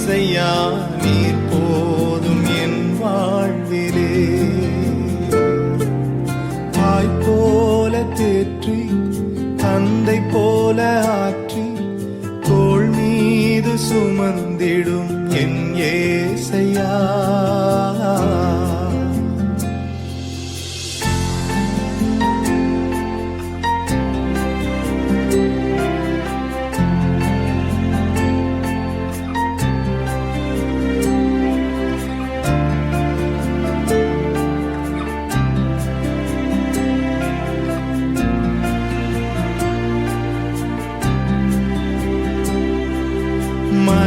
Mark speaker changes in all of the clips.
Speaker 1: இசையா நீர் போதும் என் வாழ்விலே. தாய் போல தேற்றி தந்தை போல ஆற்றி தோல் மீது சுமந்திடும் என் ஏசையா.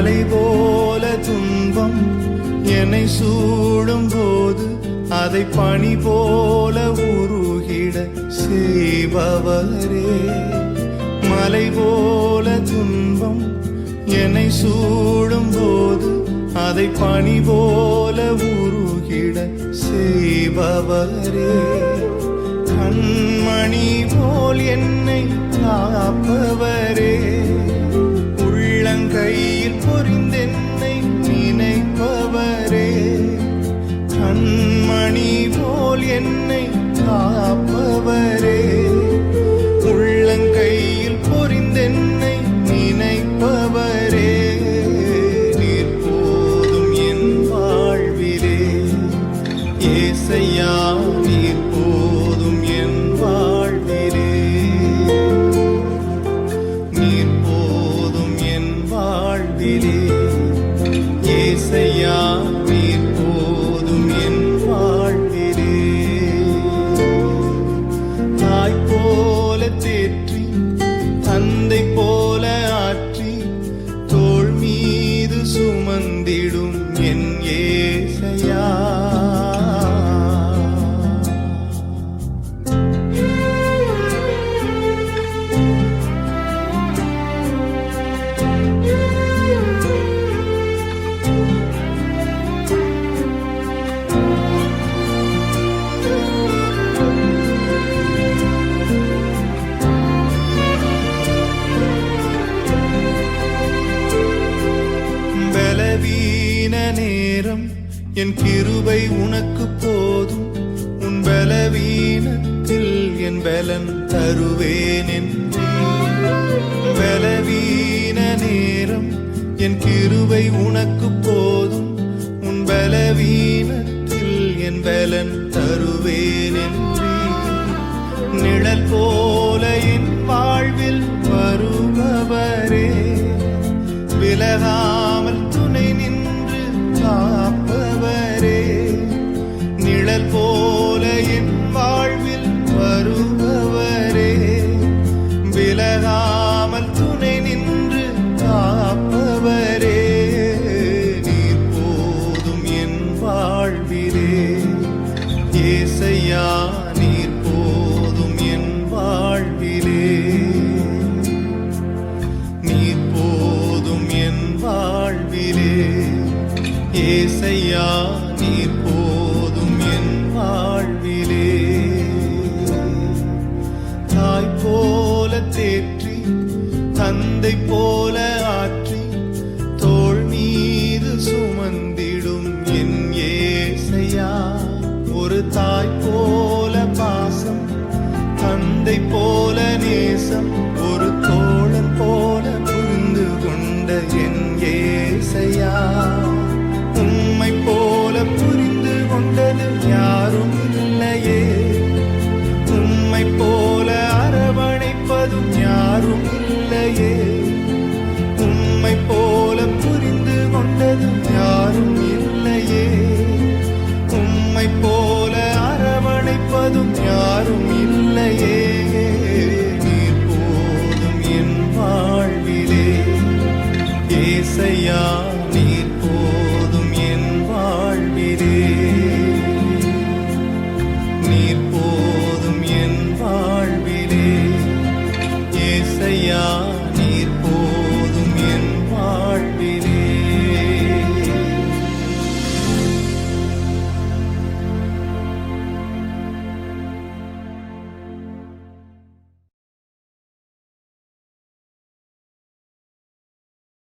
Speaker 1: மலை போல துன்பம் என்னை சூடும் போது அதை பணி போல உருகிட செய்பவரே. மலை போல துன்பம் என்னை சூடும் போது அதை பணி போல உருகிட செய்பவரே. கண்மணி போல் என்னை காப்பவரே. காப்பவரே சுமந்திடும் என் கிருபை உனக்கு போதும். உன் பலவீனத்தில் என் பலன் தருவேன் பலவீன நேரம் என் கிருபை உனக்கு போதும். உன் பலவீனத்தில் என் பலன் தருவேன் என்றே. ஏசையா நீர் போதும் என் வாழ்விலே. நீர் போதும் என் வாழ்விலே. ஏசையா நீர் போதும் என் வாழ்விலே. தாய் போல தேற்றி தந்தை போல